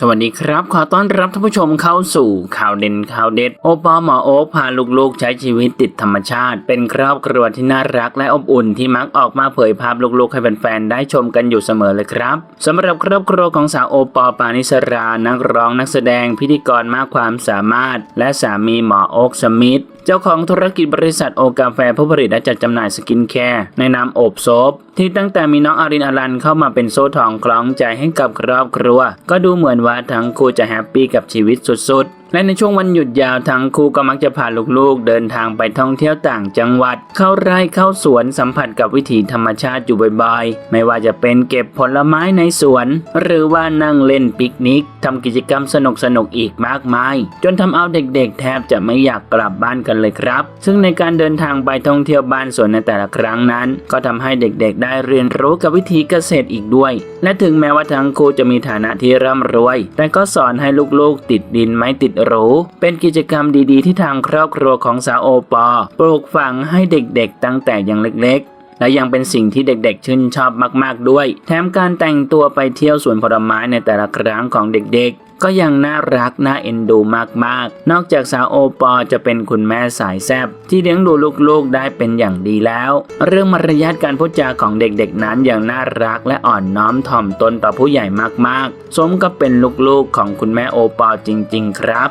สวัสดีครับ ขอต้อนรับท่านผู้ชมเข้าสู่ข่าวเด่นข่าวเด็ด โอปอหมอโอพาลูกๆ ใช้ชีวิตติดธรรมชาติ เป็นครอบครัวที่น่ารักและอบอุ่นที่มักออกมาเผยภาพลูกๆ ให้แฟนๆได้ชมกันอยู่เสมอเลยครับสำหรับครอบครัวของสาวโอปอปานิสรา นักร้องนักแสดงพิธีกรมากความสามารถ และสามีหมอโอ๊คสมิธ เจ้าของธุรกิจบริษัทโอกาแฟผู้ผลิตและจัดจำหน่ายสกินแคร์ในนามโอบโซบที่ตั้งแต่มีน้องอารินอรันเข้ามาเป็นโซ่ทองคล้องใจให้กับครอบครัว ก็ดูเหมือนว่าทั้งคู่จะแฮปปี้กับชีวิตสุดๆ และในช่วงวันหยุดยาวทั้งคู่ก็มักจะพาลูกๆ เดินทางไปท่องเที่ยวต่างจังหวัด เข้าไร่เข้าสวนสัมผัสกับวิถีธรรมชาติอยู่บ่อยๆ ไม่ว่าจะเป็นเก็บผลไม้ในสวน หรือว่านั่งเล่นปิกนิกทำกิจกรรมสนุกๆอีกมากมาย จนทำเอาเด็กๆ แทบจะไม่อยากกลับบ้านกันเลยครับ ซึ่งในการเดินทางไปท่องเที่ยวบ้านสวนในแต่ละครั้งนั้น ก็ทำให้เด็กๆ ได้เรียนรู้กับวิถีเกษตรอีกด้วย และถึงแม้ว่าทั้งคู่จะมีฐานะที่ร่ำรวย แต่ก็สอนให้ลูกๆ ติดดินไม่ติดหรู เป็นกิจกรรมดีๆ ที่ทางครอบครัวของสาวโอปอปลูกฝังให้เด็กๆ ตั้งแต่ยังเล็กๆ และยังเป็นสิ่งที่เด็กๆ ชื่นชอบมากๆด้วย แถมการแต่งตัวไปเที่ยวสวนผลไม้ในแต่ละครั้งของเด็กๆ ก็ยังน่ารักน่าเอ็นดูมากๆ นอกจากสาวโอปอจะเป็นคุณแม่สายแซบที่เลี้ยงดูลูกๆได้เป็นอย่างดีแล้ว เรื่องมารยาทการพูดจาของเด็กๆ นั้นยังน่ารักและอ่อนน้อมถ่อมตนต่อผู้ใหญ่มากๆ สมกับเป็นลูกๆของคุณแม่โอปอจริง ๆ ครับ